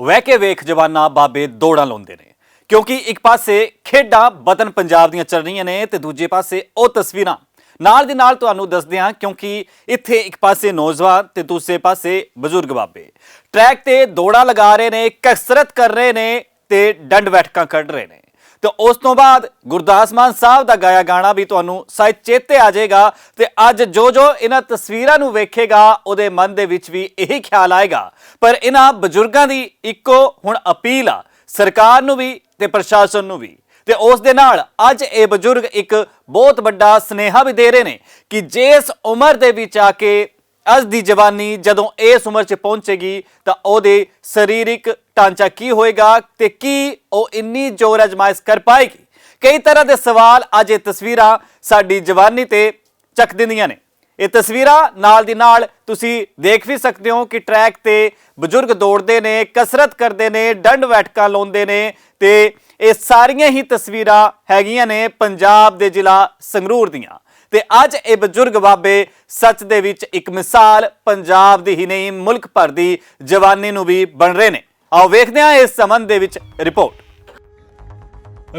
ਵਹਿ ਕੇ ਵੇਖ ਜਵਾਨਾ ਬਾਬੇ ਦੌੜਾਂ ਲਾਉਂਦੇ ਨੇ। ਕਿਉਂਕਿ ਇੱਕ ਪਾਸੇ ਖੇਡਾਂ ਵਤਨ ਪੰਜਾਬ ਦੀਆਂ ਚੱਲ ਰਹੀਆਂ ਨੇ ਤੇ ਦੂਜੇ ਪਾਸੇ ਉਹ ਤਸਵੀਰਾਂ। ਨਾਲ ਦੀ ਨਾਲ ਤੁਹਾਨੂੰ ਦੱਸਦੇ ਹਾਂ ਕਿਉਂਕਿ ਇੱਥੇ ਇੱਕ ਪਾਸੇ ਨੌਜਵਾਨ ਤੇ ਦੂਸਰੇ ਪਾਸੇ ਬਜ਼ੁਰਗ ਬਾਬੇ। ਟਰੈਕ ਤੇ ਦੌੜਾਂ ਲਗਾ ਰਹੇ ਨੇ, ਕਸਰਤ ਕਰ ਰਹੇ ਨੇ ਤੇ ਡੰਡ ਬੈਠਕਾਂ ਕੱਢ ਰਹੇ ਨੇ। ਤੇ ਉਸ ਤੋਂ ਬਾਅਦ ਗੁਰਦਾਸ ਮਾਨ ਸਾਹਿਬ ਦਾ ਗਾਇਆ ਗਾਣਾ ਵੀ ਤੁਹਾਨੂੰ ਸ਼ਾਇਦ ਚੇਤੇ ਆ ਜਾਏਗਾ ਤੇ ਅੱਜ ਜੋ ਜੋ ਇਹਨਾਂ ਤਸਵੀਰਾਂ ਨੂੰ ਵੇਖੇਗਾ, ਉਹਦੇ ਮਨ ਦੇ ਵਿੱਚ ਵੀ ਇਹੀ ਖਿਆਲ ਆਏਗਾ। ਪਰ ਇਹਨਾਂ ਬਜ਼ੁਰਗਾਂ ਦੀ ਇੱਕੋ ਹੁਣ ਅਪੀਲ ਆ, ਸਰਕਾਰ ਨੂੰ ਵੀ ਤੇ ਪ੍ਰਸ਼ਾਸਨ ਨੂੰ ਵੀ। ਤੇ ਉਸ ਦੇ ਨਾਲ ਅੱਜ ਇਹ ਬਜ਼ੁਰਗ ਇੱਕ ਬਹੁਤ ਵੱਡਾ ਸਨੇਹਾ ਵੀ ਦੇ ਰਹੇ ਨੇ ਕਿ ਜਿਸ ਉਮਰ ਦੇ ਵਿੱਚ ਆ ਕੇ ਅੱਜ ਦੀ ਜਵਾਨੀ ਜਦੋਂ ਇਸ ਉਮਰ 'ਚ ਪਹੁੰਚੇਗੀ ਤਾਂ ਉਹਦੇ ਸਰੀਰਕ ਢਾਂਚਾ ਕੀ ਹੋਏਗਾ ਤੇ ਕੀ ਉਹ ਇੰਨੀ ਜ਼ੋਰ ਅਜਮਾਇਸ਼ ਕਰ ਪਾਏਗੀ? ਕਈ ਤਰ੍ਹਾਂ ਦੇ ਸਵਾਲ ਅੱਜ ਇਹ ਤਸਵੀਰਾਂ ਸਾਡੀ ਜਵਾਨੀ ਤੇ ਚੱਕ ਦਿੰਦੀਆਂ ਨੇ। ਇਹ ਤਸਵੀਰਾਂ ਨਾਲ ਦੀ ਨਾਲ ਤੁਸੀਂ ਦੇਖ ਵੀ ਸਕਦੇ ਹੋ ਕਿ ਟਰੈਕ ਤੇ ਬਜ਼ੁਰਗ ਦੌੜਦੇ ਨੇ, ਕਸਰਤ ਕਰਦੇ ਨੇ, ਡੰਡ ਬੈਠਕਾਂ ਲਾਉਂਦੇ ਨੇ ਤੇ ਇਹ ਸਾਰੀਆਂ ਹੀ ਤਸਵੀਰਾਂ ਹੈਗੀਆਂ ਨੇ ਪੰਜਾਬ ਦੇ ਜ਼ਿਲ੍ਹਾ ਸੰਗਰੂਰ ਦੀਆਂ। ਤੇ ਅੱਜ ਇਹ ਬਜ਼ੁਰਗ ਬਾਬੇ ਸੱਚ ਦੇ ਵਿੱਚ ਇੱਕ ਮਿਸਾਲ ਪੰਜਾਬ ਦੀ ਹੀ ਨਹੀਂ, ਮੁਲਕ ਭਰ ਦੀ ਜਵਾਨੀ ਨੂੰ ਵੀ ਬਣ ਰਹੇ ਨੇ। ਆਓ ਵੇਖਦੇ ਹਾਂ ਇਸ ਸੰਬੰਧ ਦੇ ਵਿੱਚ ਰਿਪੋਰਟ।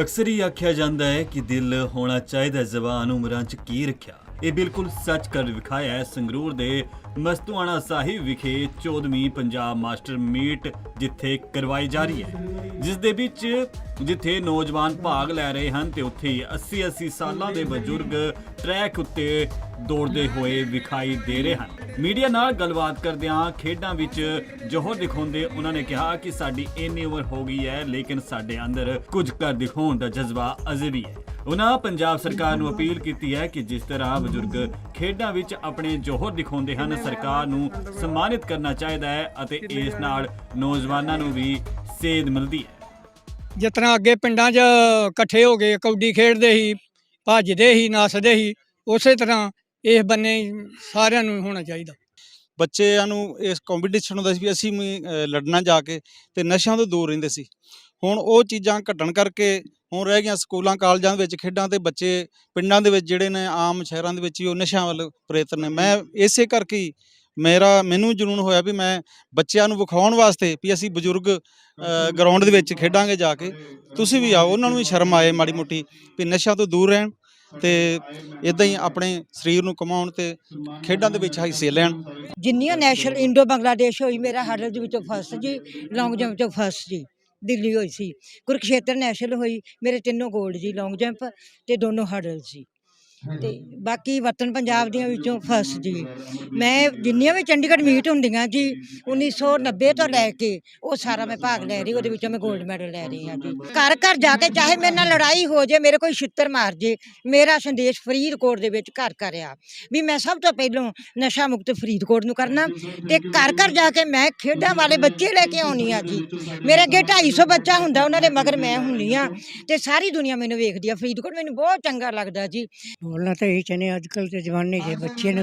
ਅਕਸਰ ਹੀ ਆਖਿਆ ਜਾਂਦਾ ਹੈ ਕਿ ਦਿਲ ਹੋਣਾ ਚਾਹੀਦਾ ਜ਼ਬਾਨ ਉਮਰਾਂ 'ਚ ਕੀ ਰੱਖਿਆ। ਇਹ ਬਿਲਕੁਲ ਸੱਚ ਕਰ ਵਿਖਾਇਆ ਹੈ, ਸੰਗਰੂਰ ਦੇ ਮਸਤੂਆਣਾ ਸਾਹਿਬ ਵਿਖੇ 14ਵੀਂ ਪੰਜਾਬ ਮਾਸਟਰ ਮੀਟ ਜਿੱਥੇ ਕਰਵਾਈ ਜਾ ਰਹੀ ਹੈ। ਜਿਸ ਦੇ ਵਿੱਚ ਜਿੱਥੇ ਨੌਜਵਾਨ ਭਾਗ ਲੈ ਰਹੇ ਹਨ ਤੇ ਉੱਥੇ ਹੀ 80 80 ਸਾਲਾਂ ਦੇ ਬਜ਼ੁਰਗ ਟਰੈਕ ਉੱਤੇ ਦੌੜਦੇ ਹੋਏ ਵਿਖਾਈ ਦੇ ਰਹੇ ਹਨ। ਮੀਡੀਆ ਨਾਲ ਗੱਲਬਾਤ ਕਰਦਿਆਂ ਖੇਡਾਂ ਵਿੱਚ ਜੋਹਰ ਦਿਖਾਉਂਦੇ ਉਹਨਾਂ ਨੇ ਕਿਹਾ ਕਿ ਸਾਡੀ ਇੰਨੀ ਉਮਰ ਹੋ ਗਈ ਹੈ, ਲੇਕਿਨ ਸਾਡੇ ਅੰਦਰ ਕੁਝ ਕਰ ਦਿਖਾਉਣ ਦਾ ਜਜ਼ਬਾ ਅਜੇ ਵੀ ਹੈ। ਉਹਨਾਂ ਪੰਜਾਬ ਸਰਕਾਰ ਨੂੰ ਅਪੀਲ ਕੀਤੀ ਹੈ ਕਿ ਜਿਸ ਤਰ੍ਹਾਂ ਬਜ਼ੁਰਗ ਖੇਡਾਂ ਵਿੱਚ ਆਪਣੇ ਜੋਹਰ ਦਿਖਾਉਂਦੇ ਹਨ, ਸਰਕਾਰ ਨੂੰ ਸਨਮਾਨਿਤ ਕਰਨਾ ਚਾਹੀਦਾ ਹੈ ਅਤੇ ਇਸ ਨਾਲ ਨੌਜਵਾਨਾਂ ਨੂੰ ਵੀ ਸੇਧ ਮਿਲਦੀ ਹੈ। ਜਿਸ ਤਰ੍ਹਾਂ ਅੱਗੇ ਪਿੰਡਾਂ 'ਚ ਇਕੱਠੇ ਹੋ ਕੇ ਕੌਡੀ ਖੇਡਦੇ ਸੀ, ਭੱਜਦੇ ਸੀ, ਨੱਸਦੇ ਸੀ, ਉਸੇ ਤਰ੍ਹਾਂ ਇਸ ਬੰਨੇ ਸਾਰਿਆਂ ਨੂੰ ਹੋਣਾ ਚਾਹੀਦਾ। ਬੱਚਿਆਂ ਨੂੰ ਇਸ ਕੰਪੀਟੀਸ਼ਨ ਹੁੰਦਾ ਸੀ ਵੀ ਅਸੀਂ ਵੀ ਲੜਨਾ ਜਾ ਕੇ ਤੇ ਨਸ਼ਿਆਂ ਤੋਂ ਦੂਰ ਰਹਿੰਦੇ ਸੀ। ਹੁਣ ਉਹ ਚੀਜ਼ਾਂ ਘਟਣ ਕਰਕੇ ਹੁਣ ਰਹਿ ਗਈਆਂ ਸਕੂਲਾਂ, ਕਾਲਜਾਂ ਦੇ ਵਿੱਚ ਖੇਡਾਂ ਤੇ ਬੱਚੇ ਪਿੰਡਾਂ ਦੇ ਵਿੱਚ ਜਿਹੜੇ ਨੇ, ਆਮ ਸ਼ਹਿਰਾਂ ਦੇ ਵਿੱਚ ਹੀ ਉਹ ਨਸ਼ਿਆਂ ਵੱਲ ਪ੍ਰੇਰਿਤ ਨੇ। ਮੈਂ ਇਸੇ ਕਰਕੇ ਮੇਰਾ, ਮੈਨੂੰ ਜਨੂਨ ਹੋਇਆ ਵੀ ਮੈਂ ਬੱਚਿਆਂ ਨੂੰ ਵਿਖਾਉਣ ਵਾਸਤੇ ਵੀ ਅਸੀਂ ਬਜ਼ੁਰਗ ਗਰਾਊਂਡ ਦੇ ਵਿੱਚ ਖੇਡਾਂਗੇ ਜਾ ਕੇ। ਤੁਸੀਂ ਵੀ ਆਓ, ਉਹਨਾਂ ਨੂੰ ਵੀ ਸ਼ਰਮ ਆਏ ਮਾੜੀ ਮੋਟੀ ਵੀ ਨਸ਼ਿਆਂ ਤੋਂ ਦੂਰ ਰਹਿਣ ਤੇ ਇਦਾਂ ਹੀ ਆਪਣੇ ਸਰੀਰ ਨੂੰ ਕਮਾਉਣ ਤੇ ਖੇਡਾਂ ਦੇ ਵਿੱਚ ਹਿੱਸੇ ਲੈਣ। ਜਿੰਨੀਆਂ ਨੈਸ਼ਨਲ ਇੰਡੋ ਬੰਗਲਾਦੇਸ਼ ਹੋਈ, ਮੇਰਾ ਹਰਲ ਦੇ ਵਿੱਚੋਂ ਫਸਟ ਜੀ ਲੌਂਗ ਜੰਪ ਚੋਂ ਫਸਟ ਜੀ, ਦਿੱਲੀ ਹੋਈ ਸੀ। ਕੁਰਕਸ਼ੇਤਰ ਨੈਸ਼ਨਲ ਹੋਈ, ਮੇਰੇ ਤਿੰਨੋਂ 골ਡ ਜੀ ਲੌਂਗ ਜੰਪ ਤੇ ਦੋਨੋਂ ਹਰਲ ਸੀ ਤੇ ਬਾਕੀ ਵਤਨ ਪੰਜਾਬ ਦੀਆਂ ਵਿੱਚੋਂ ਫਸਟ ਜੀ। ਮੈਂ ਜਿੰਨੀਆਂ ਵੀ ਚੰਡੀਗੜ੍ਹ ਮੀਟ ਹੁੰਦੀਆਂ ਜੀ 1990 ਤੋਂ ਲੈ ਕੇ ਉਹ ਸਾਰਾ ਮੈਂ ਭਾਗ ਲੈ ਰਹੀ ਉਹਦੇ ਵਿੱਚੋਂ ਮੈਂ 골ਡ ਮੈਡਲ ਲੈ ਰਹੀ ਹਾਂ ਜੀ। ਘਰ ਘਰ ਜਾ ਕੇ ਚਾਹੇ ਮੇਰੇ ਨਾਲ ਲੜਾਈ ਹੋ ਜੇ ਮੇਰੇ ਕੋਈ ਛਿੱਤਰ ਮਾਰ ਜੇ ਮੇਰਾ ਸੰਦੇਸ਼ ਫਰੀਦਕੋਟ ਦੇ ਵਿੱਚ ਘਰ ਘਰ ਆ। ਵੀ ਮੈਂ ਸਭ ਤੋਂ ਪਹਿਲਾਂ ਨਸ਼ਾ ਮੁਕਤ ਫਰੀਦਕੋਟ ਨੂੰ ਕਰਨਾ ਤੇ ਘਰ ਘਰ ਜਾ ਕੇ ਮੈਂ ਖੇਡਾਂ ਵਾਲੇ ਬੱਚੇ ਲੈ ਕੇ ਆਉਣੀ ਆ ਜੀ। ਮੇਰੇ ਅੱਗੇ 250 ਬੱਚਾ ਹੁੰਦਾ ਉਹਨਾਂ ਦੇ ਮਗਰ ਮੈਂ ਹੁੰਨੀ ਆ ਤੇ ਸਾਰੀ ਦੁਨੀਆ ਮੈਨੂੰ ਵੇਖਦੀ ਆ। ਫਰੀਦਕੋਟ ਮੈਨੂੰ ਬਹੁਤ ਚੰਗਾ ਲੱਗਦਾ ਜੀ। ਬੋਲਣਾ ਤਾਂ ਇਹ ਚਾਹੁੰਦੇ ਅੱਜ ਕੱਲ੍ਹ ਦੇ ਜਵਾਨੇ ਦੇ ਬੱਚੇ ਨੇ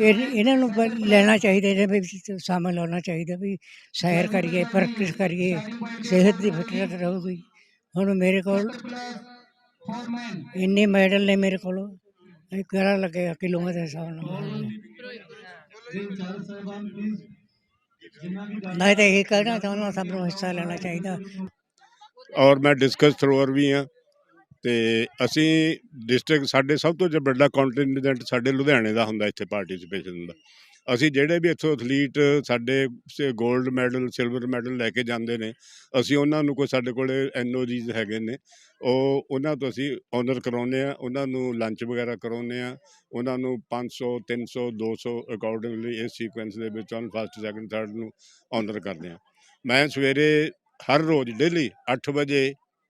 ਇਹ, ਇਹਨਾਂ ਨੂੰ ਬ- ਲੈਣਾ ਚਾਹੀਦਾ, ਇਹਦੇ ਵਿੱਚ ਸ਼ਾਮਲ ਹੋਣਾ ਚਾਹੀਦਾ ਵੀ ਸੈਰ ਕਰੀਏ, ਪ੍ਰੈਕਟਿਸ ਕਰੀਏ, ਸਿਹਤ ਦੀ ਫਿਟਨੈਸ ਰਹੂਗੀ। ਹੁਣ ਮੇਰੇ ਕੋਲ ਇੰਨੇ ਮੈਡਲ ਨੇ ਮੇਰੇ ਕੋਲ, ਇਹ ਕਿਹੜਾ ਲੱਗੇਗਾ ਕਿਲੋਆਂ ਦੇ ਹਿਸਾਬ ਨਾਲ? ਮੈਂ ਤਾਂ ਇਹ ਕਹਿਣਾ ਚਾਹੁੰਦਾ, ਸਭ ਨੂੰ ਹਿੱਸਾ ਲੈਣਾ ਚਾਹੀਦਾ। ਔਰ ਮੈਂ ਡਿਸਕਸ ਥਰੋਅਰ ਵੀ ਹਾਂ। ਤੇ ਅਸੀਂ ਡਿਸਟ੍ਰਿਕਟ ਸਾਡੇ ਸਭ ਤੋਂ ਵੱਡਾ ਕੰਟੀਨੈਂਟ ਸਾਡੇ ਲੁਧਿਆਣੇ ਦਾ ਹੁੰਦਾ ਇੱਥੇ ਪਾਰਟਿਸਿਪੇਸ਼ਨ ਦਾ। ਅਸੀਂ ਜਿਹੜੇ ਵੀ ਇੱਥੋਂ ਐਥਲੀਟ ਸਾਡੇ 골ਡ ਮੈਡਲ ਸਿਲਵਰ ਮੈਡਲ ਲੈ ਕੇ ਜਾਂਦੇ ਨੇ, ਅਸੀਂ ਉਹਨਾਂ ਨੂੰ ਕੋਈ ਸਾਡੇ ਕੋਲੇ ਐਨਓਜੀਜ਼ ਹੈਗੇ ਨੇ, ਉਹ, ਉਹਨਾਂ ਤੋਂ ਅਸੀਂ ਆਨਰ ਕਰਾਉਂਦੇ ਆ ਉਹਨਾਂ ਨੂੰ ਲੰਚ ਵਗੈਰਾ ਕਰਾਉਂਦੇ ਆ ਉਹਨਾਂ ਨੂੰ 500 300 200 ਅਕੋਰਡਿੰਗਲੀ ਇਸ ਸੀਕੁਐਂਸ ਦੇ ਵਿੱਚ on ਫਸਟ ਸੈਕੰਡ ਥਰਡ ਨੂੰ ਆਨਰ ਕਰਦੇ ਆ ਮੈਂ ਸਵੇਰੇ ਹਰ ਰੋਜ਼ ਡੇਲੀ 8 ਵਜੇ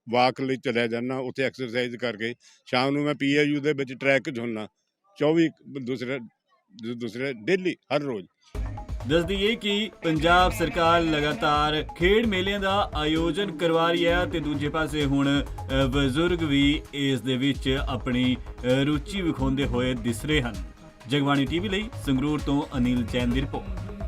ਵਾਕ ਲਈ ਚਲਿਆ ਜਾਂਦਾ, ਉੱਥੇ ਐਕਸਰਸਾਈਜ਼ ਕਰਕੇ। ਸ਼ਾਮ ਨੂੰ ਮੈਂ ਪੀਏਯੂ ਦੇ ਵਿੱਚ ਟਰੈਕ 'ਚ 24 ਦੂਸਰੇ ਦੂਸਰੇ ਡੇਲੀ ਹਰ ਰੋਜ਼। ਦੱਸ ਦਈਏ ਕਿ ਪੰਜਾਬ ਸਰਕਾਰ ਲਗਾਤਾਰ ਖੇਡ ਮੇਲਿਆਂ ਦਾ ਆਯੋਜਨ ਕਰਵਾ ਰਹੀ ਹੈ ਤੇ ਦੂਜੇ ਪਾਸੇ ਹੁਣ ਬਜ਼ੁਰਗ ਵੀ ਇਸ ਦੇ ਵਿੱਚ ਆਪਣੀ ਰੁਚੀ ਵਿਖਾਉਂਦੇ ਹੋਏ ਦਿਸ ਰਹੇ ਹਨ। ਜਗਬਾਣੀ ਟੀਵੀ ਲਈ ਸੰਗਰੂਰ ਤੋਂ ਅਨਿਲ ਜੈਨ ਦੀ ਰਿਪੋਰਟ।